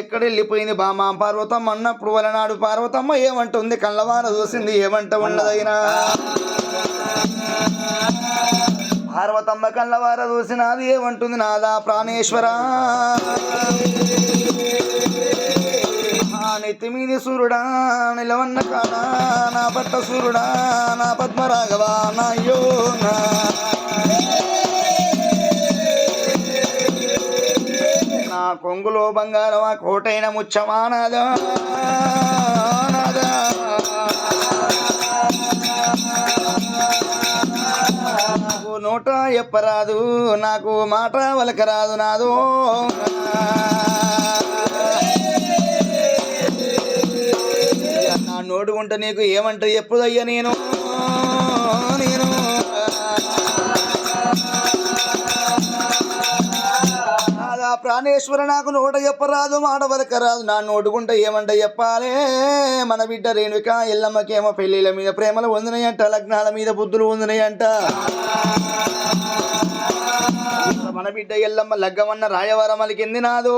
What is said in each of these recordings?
ఎక్కడ వెళ్ళిపోయింది బామా? పార్వతమ్మ అన్నప్పుడు వలనాడు పార్వతమ్మ ఏమంటుంది? కళ్ళవార చూసింది ఏమంట ఉన్నదైనా పార్వతమ్మ కళ్ళవార చూసినది ఏమంటుంది? నాదా ప్రాణేశ్వరా. ఆ నెత్తి మీది సూర్యుడా నిలవన్న కాడా? నా పట్ట సూర్యుడా నా పద్మరాఘవా నా అయ్యో కొంగులో బంగారం ఆ కోటైన ముచ్చమా నాదా నాదా. నోట ఎప్పరాదు నాకు మాట వలకరాదు నాదో నా ఉంటే నీకు ఏమంటారు ఎప్పుడయ్యా నేను నేను ప్రాణేశ్వర నాకు నోట చెప్పరాదు మాట వలకరాదు నా నోటుకుంట ఏమంట చెప్పాలే? మన బిడ్డ రేణుక ఎల్లమ్మకేమో పెళ్ళిళ్ళ మీద ప్రేమలు వందినాయంట లగ్నాల మీద బుద్ధులు వందినాయంట మన బిడ్డ ఎల్లమ్మ లగ్గమన్న రాయవరం అలికింది నాదు.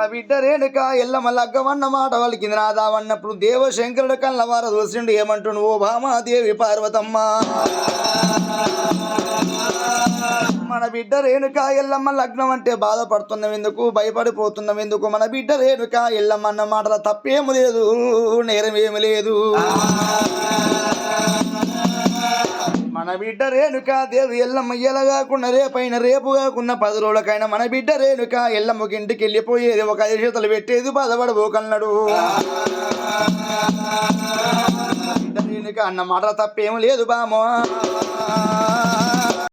మన బిడ్డ రేణుక ఎల్లమ్మ లగ్గమన్న మాట వాళ్ళకింది నాదావన్నప్పుడు దేవశంకరుడు కళ్ళవార చూసిండు ఏమంటుండు? ఓ భామాదేవి పార్వతమ్మ. మన బిడ్డ రేణుక ఎల్లమ్మ లగ్నం అంటే బాధపడుతున్నాం ఎందుకు? భయపడిపోతున్నాం ఎందుకు? మన బిడ్డ రేణుక ఎల్లమ్మ అన్న మాటల తప్పేమి లేదు నేరం ఏమి లేదు. మన బిడ్డ రేణుక దేవి ఎల్లమ్మ ఇలా కాకుండా రేపైన రేపు కాకుండా పది రోజులకైనా మన బిడ్డ రేణుక ఎల్లమ్మకి ఇంటికి వెళ్ళిపోయేది. ఒక ఐదు చేతులు పెట్టేది బాధపడబోకన్నాడు బిడ్డ రేణుక అన్న మాట తప్పేం లేదు బామో.